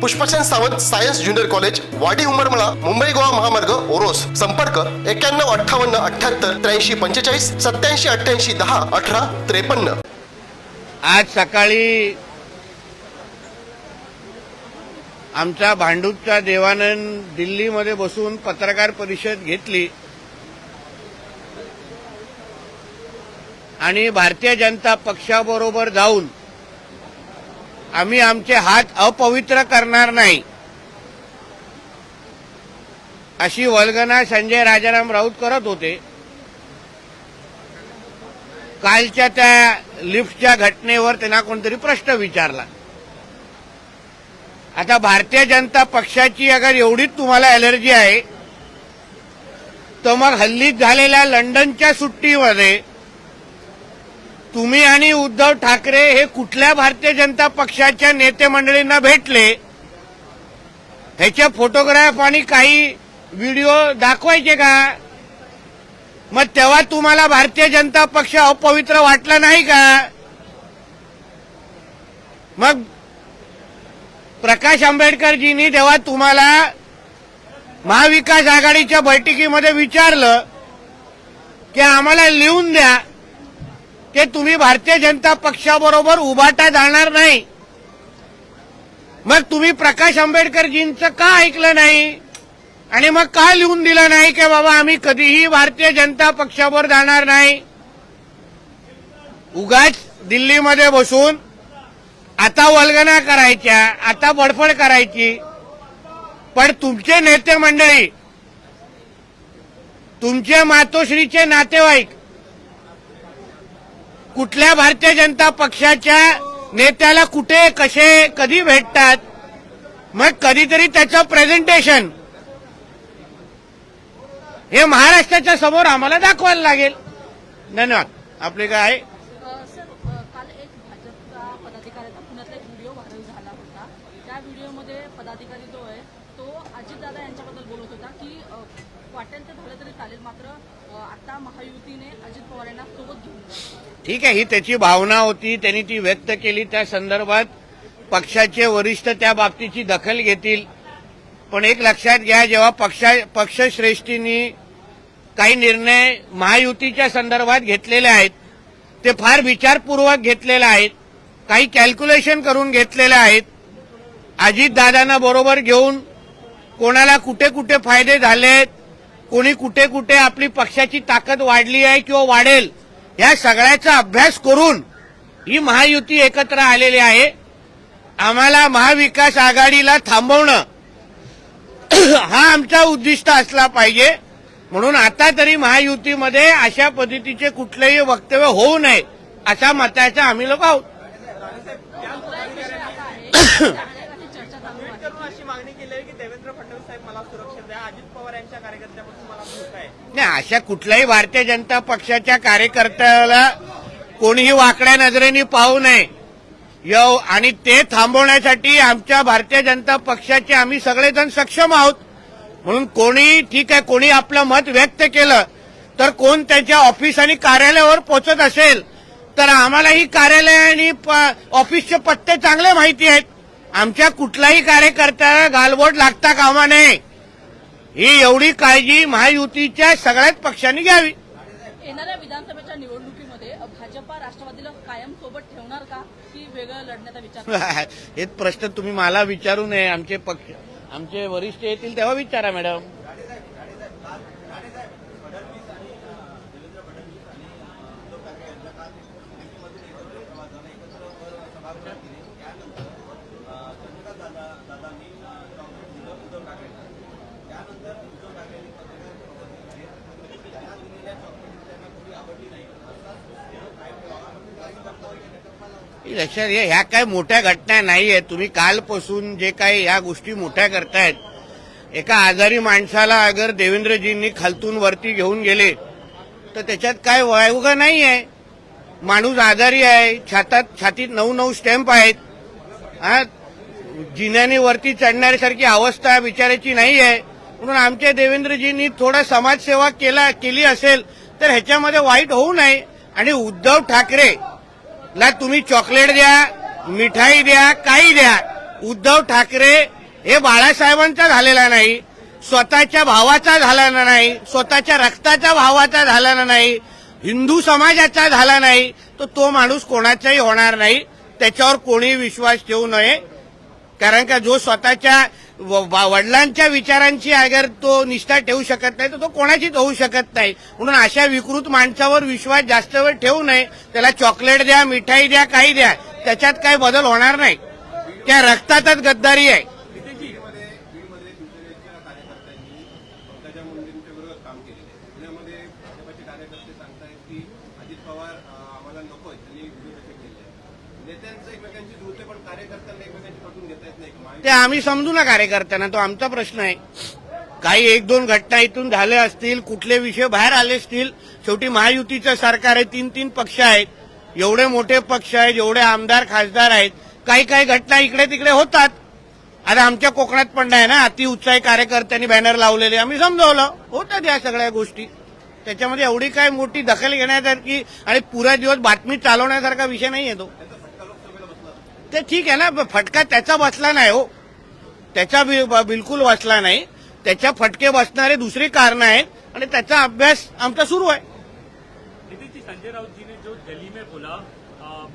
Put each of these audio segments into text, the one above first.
Pushpchand Sawant science junior college Wadi Umarmala Mumbai Goa महामार्ग ओरोस. संपर्क एक्क्याण्णव अठ्ठावन्न अठ्ठ्याहत्तर त्र्याऐंशी पंचेचाळीस सत्याऐंशी अठ्ठ्याऐंशी दहा अठरा त्रेपन्न. आज सकाळी आमच्या भांडूपचा देवानंद दिल्लीमध्ये बसून पत्रकार परिषद घेतली. आणि भारतीय जनता पक्षाबरोबर जाऊन आम्ही आमचे हात अपवित्र करणार नाही. अशी वल्गना संजय राजाराम राऊत करत होते. कालच्या त्या लिफ्टच्या घटनेवर त्यांना कोणतरी प्रश्न विचारला. आता भारतीय जनता पक्षाची अगर एवढीच तुम्हाला एलर्जी आहे तर मग हल्लीच झालेल्या लंडनच्या सुट्टीमध्ये तुम्ही आणि उद्धव ठाकरे हे कुठल्या भारतीय जनता पक्षाच्या नेते मंडळींना भेटले? ह्याचे फोटोग्राफ आणि काही व्हिडिओ दाखवायचे का? मग तेव्हा तुम्हाला भारतीय जनता पक्ष अपवित्र वाटला नाही का? मग प्रकाश आंबेडकरजींनी तेव्हा तुम्हाला महाविकास आघाडीच्या बैठकीमध्ये विचारलं की आम्हाला लिहून द्या. की तुम्ही भारतीय जनता पक्षाबरोबर उभाटा जाणार नाही. मग तुम्ही प्रकाश आंबेडकरजींचं का ऐकलं नाही? आणि मग का लिहून दिलं नाही की बाबा आम्ही कधीही भारतीय जनता पक्षावर जाणार नाही? उगाच दिल्लीमध्ये बसून आता वल्गना करायच्या आता बडफड करायची. पण तुमचे नेते मंडळी तुमचे मातोश्रीचे नातेवाईक कुठल्या भारतीय जनता पक्षाच्या नेत्याला कुठे कसे कधी भेटतात? मग कधीतरी त्याचं प्रेझेंटेशन हे महाराष्ट्राच्या समोर आम्हाला दाखवायला लागेल. धन्यवाद. आपले काय? आहे पदाधिकारी जो आहे तो अजितदादा यांच्याबद्दल बोलत होता की अ, वाटेल ते झालं तरी चालेल मात्र आता महायुतीने अजित पवार यांना सोबत घेऊन ठीक आहे ही त्याची भावना होती त्यांनी ती व्यक्त केली. त्या संदर्भात पक्षाचे वरिष्ठ त्या बाबतीची दखल घेतील. पण एक लक्षात घ्या जेव्हा पक्षा पक्षश्रेष्ठींनी काही निर्णय महायुतीच्या संदर्भात घेतलेले आहेत ते फार विचारपूर्वक घेतलेले आहेत काही कॅल्क्युलेशन करून घेतलेले आहेत. अजितदादांना बरोबर घेऊन कोणाला कुठे कुठे फायदे झालेत कोणी कुठे कुठे आपली पक्षाची ताकद वाढली आहे किंवा वाढेल या सगळ्याचा अभ्यास करून ही महायुती एकत्र आलेली आहे. आम्हाला महाविकास आघाडीला थांबवणं हा आमचा उद्दिष्ट असला पाहिजे. म्हणून आता तरी महायुतीमध्ये अशा पद्धतीचे कुठलेही वक्तव्य होऊ नये अशा मताचा आम्ही लोक आहोत. ही चर्चा चालू आहे. करून अशी मागणी केली आहे की देवेंद्र फडणवीस साहेब मला सुरक्षा द्या. अजित पवार यांच्या आहे नाही अशा कुठल्याही भारतीय जनता पक्षाच्या कार्यकर्त्याला कोणीही वाकड्या नजरेने पाहू नये. यव आणि ते थांबवण्यासाठी आमच्या भारतीय जनता पक्षाचे आम्ही सगळेजण सक्षम आहोत. म्हणून कोणी ठीक आहे कोणी आपलं मत व्यक्त केलं तर कोण त्यांच्या ऑफिस आणि कार्यालयावर पोचत असेल तर आम्हालाही कार्यालय आणि प- ऑफिसचे पत्ते चांगले माहिती आहेत. आमच्या कुठलाही कार्यकर्त्याला गालबोट लागता कामा नये. ही एवढी काळजी महायुतीच्या सगळ्याच पक्षांनी घ्यावी. येणाऱ्या विधानसभेच्या निवडणुकीमध्ये भाजपा राष्ट्रवादीला कायम सोबत ठेवणार का? की वेगळं लढण्याचा विचार हे प्रश्न तुम्ही मला विचारू नये. आमचे पक्ष आमचे वरिष्ठ येतील तेव्हा विचारा मॅडम. लक्षात घ्या ह्या काय मोठ्या घटना नाहीये तुम्ही कालपासून जे काही ह्या गोष्टी मोठ्या करतायत. एका आजारी माणसाला अगर देवेंद्रजींनी खालतून वरती घेऊन गेले तर त्याच्यात काय वायुगा नाही आहे माणूस आजारी आहे छातात छातीत नऊ नऊ स्टॅम्प आहेत. हा जिन्याने वरती चढण्यासारखी अवस्था बिचारायची नाही आहे म्हणून आमच्या देवेंद्रजींनी थोडा समाजसेवा केला केली असेल तर ह्याच्यामध्ये वाईट होऊ नये. आणि उद्धव ठाकरे ला तुम्ही चॉकलेट द्या मिठाई द्या काही द्या. उद्धव ठाकरे हे बाळासाहेबांचा झालेला नाही स्वतःच्या भावाचा झाला नाही स्वतःच्या रक्ताच्या भावाचा झाला नाही हिंदू समाजाचा झाला नाही तर तो माणूस कोणाचाही होणार नाही. त्याच्यावर कोणी विश्वास ठेवू नये. कारण का जो स्वतःच्या वडिलांच्या विचारांची अगर तो निष्ठा ठेवू शकत नाही तर तो कोणाचीच होऊ शकत नाही. म्हणून अशा विकृत माणसावर विश्वास जास्त वेळ ठेवू नये. त्याला चॉकलेट द्या मिठाई द्या काही द्या. त्याच्यात काही बदल होणार नाही. त्या रक्तातच गद्दारी आहे. अजित पवार आम्हाला नको त्यांनी ते आम्ही समजू ना कार्यकर्त्यांना तो आमचा प्रश्न आहे. काही एक दोन घटना इथून झाल्या असतील कुठले विषय बाहेर आले असतील शेवटी महायुतीचं सरकार आहे तीन तीन पक्ष आहेत. एवढे मोठे पक्ष आहेत एवढे आमदार खासदार आहेत. काही काही घटना इकडे तिकडे होतात. आता आमच्या कोकणात पण नाही ना अतिउत्साही कार्यकर्त्यांनी बॅनर लावलेले. आम्ही समजवलं. होतात या सगळ्या गोष्टी. त्याच्यामध्ये एवढी काय मोठी दखल घेण्यासारखी आणि पुरा दिवस बातमी चालवण्यासारखा विषय नाही येतो तो ठीक आहे ना फटका त्याचा बसला नाही हो. त्याचा बिलकुल बसला नाही. त्याच्या फटके बसणारे दुसरी कारणं आहेत आणि त्याचा अभ्यास आमचा सुरू आहे. नितिन जी संजय राउत जी ने जो दिल्ली में बोला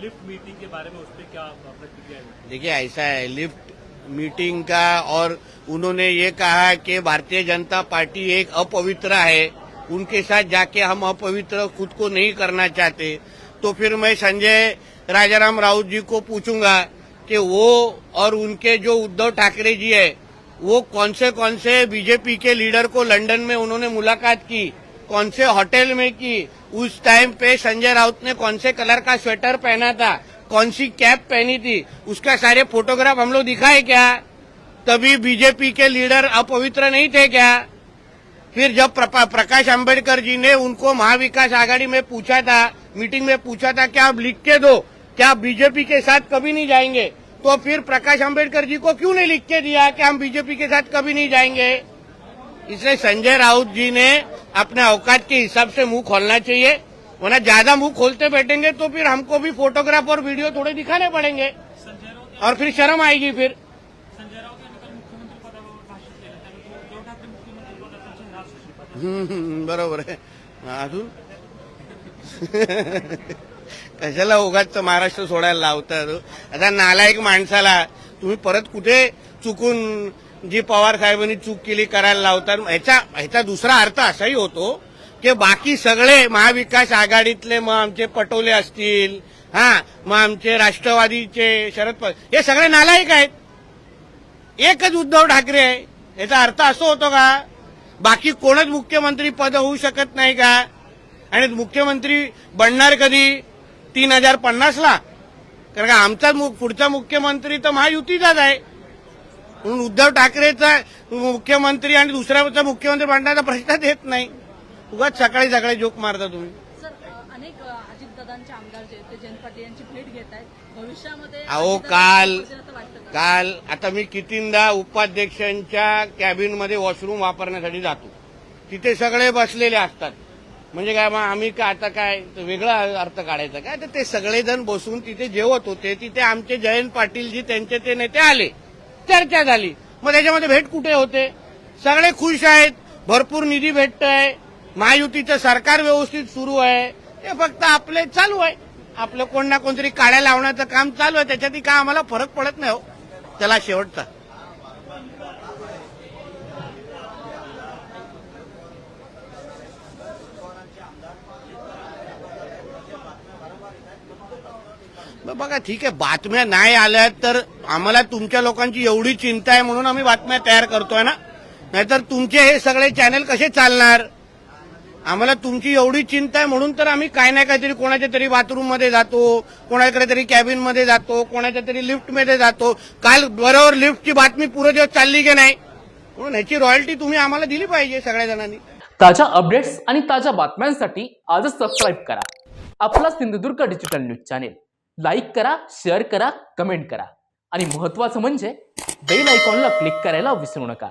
लिफ्ट मीटिंग के बारे में उस पर क्या प्रतिक्रिया है? देखिए ऐसा है लिफ्ट मीटिंग का और उन्होंने ये कहा कि भारतीय जनता पार्टी एक अपवित्र है। उनके साथ जाके हम अपवित्र खुद को नहीं करना चाहते। तो फिर मैं संजय राजाराम राउत जी को पूछूँगा कि वो और उनके जो उद्धव ठाकरे जी है, वो कौन से कौन से बीजेपी के लीडर को लंदन में उन्होंने मुलाकात की, कौन से होटल में की, उस टाइम पे संजय राउत ने कौन से कलर का स्वेटर पहना था, कौन सी कैप पहनी थी, उसका सारे फोटोग्राफ हम लोग दिखाए क्या? तभी बीजेपी के लीडर अपवित्र नहीं थे क्या? फिर जब प्रकाश अंबेडकर जी ने उनको महाविकास आघाड़ी में पूछा था मीटिंग में पूछा था कि आप लिख के दो? क्या बीजेपी के साथ कभी नहीं जाएँगे? तो फिर प्रकाश अंबेडकर जी को क्यों नहीं लिख के दिया कि हम बीजेपी के साथ कभी नहीं जाएँगे? इसलिए संजय राउत जी ने अपने औकात के हिसाब से मुँह खोलना चाहिए। वरना ज़्यादा मुँह खोलते बैठेंगे तो फिर हमको भी फोटोग्राफ और वीडियो थोड़े दिखाने पड़ेंगे। और फिर शर्म आएगी फिर। हम्म, बरोबर आहे. अजून? कशाला उगाच महाराष्ट्र सोडायला लावतात आता नालायक माणसाला तुम्ही परत कुठे चुकून जी पवार साहेबांनी चूक केली करायला लावतात ह्याचा ह्याचा दुसरा अर्थ असाही होतो की बाकी सगळे महाविकास आघाडीतले मग आमचे पटोले असतील हा मग आमचे राष्ट्रवादीचे शरद पवार हे सगळे नालायक आहेत. एकच उद्धव ठाकरे आहे. याचा अर्थ असं होतो का? बाकी कोणच मुख्यमंत्री पद होऊ शकत नाही का? आणि मुख्यमंत्री बनणार कधी? तीन हजार पन्नासला? कारण का आमचा पुढचा मुख्यमंत्री तर महायुतीचाच आहे. म्हणून उद्धव ठाकरेचा मुख्यमंत्री आणि दुसऱ्याचा मुख्यमंत्री बनण्याचा प्रश्नच येत नाही. उगाच सकाळी सकाळी जोक मारता तुम्ही. अनेक आमदार जे आहेत ते जयंत पाटील यांची भेट घेत आहेत भविष्यामध्ये अहो, काल- काल आता मी कितींदा उपाध्यक्षांच्या कॅबिनमध्ये वॉशरूम वापरण्यासाठी जातो. तिथे सगळे बसलेले असतात. म्हणजे काय मग आम्ही का आता काय वेगळा अर्थ काढायचा काय? तर ते सगळेजण बसून तिथे जेवत होते. तिथे आमचे जयंत पाटीलजी त्यांचे ते नेते आले. चर्चा झाली. मग त्याच्यामध्ये भेट कुठे होते? सगळे खुश आहेत. भरपूर निधी भेटतोय. महायुतीचं सरकार व्यवस्थित सुरू आहे. ते फक्त आपले चालू आहे. आपलं कोण ना कोणतरी काड्या लावण्याचं काम चालू आहे. त्याच्यातही काय आम्हाला फरक पडत नाही हो. त्याला शेवटचा. बघा ठीक आहे बातम्या नाही आल्या तर आम्हाला तुमच्या लोकांची एवढी चिंता आहे म्हणून आम्ही बातम्या तयार करतोय ना? नाहीतर तुमचे हे सगळे चॅनल कसे चालणार? आम्हाला तुमची एवढी चिंता आहे म्हणून तर आम्ही काय नाही काहीतरी कोणाच्या तरी बाथरूममध्ये जातो कोणाकडे तरी कॅबिनमध्ये जातो कोणाच्या तरी लिफ्टमध्ये जातो. काल बरोबर लिफ्टची बातमी पुरे दिवस चालली की नाही? म्हणून ह्याची रॉयल्टी तुम्ही आम्हाला दिली पाहिजे सगळ्या जणांनी. ताज्या अपडेट्स आणि ताज्या बातम्यांसाठी आजच सबस्क्राईब करा. आपला Sindhudurg digital news channel like करा शेअर करा कमेंट करा. आणि महत्त्वाचं म्हणजे बेल आयकॉनला क्लिक करायला विसरू नका.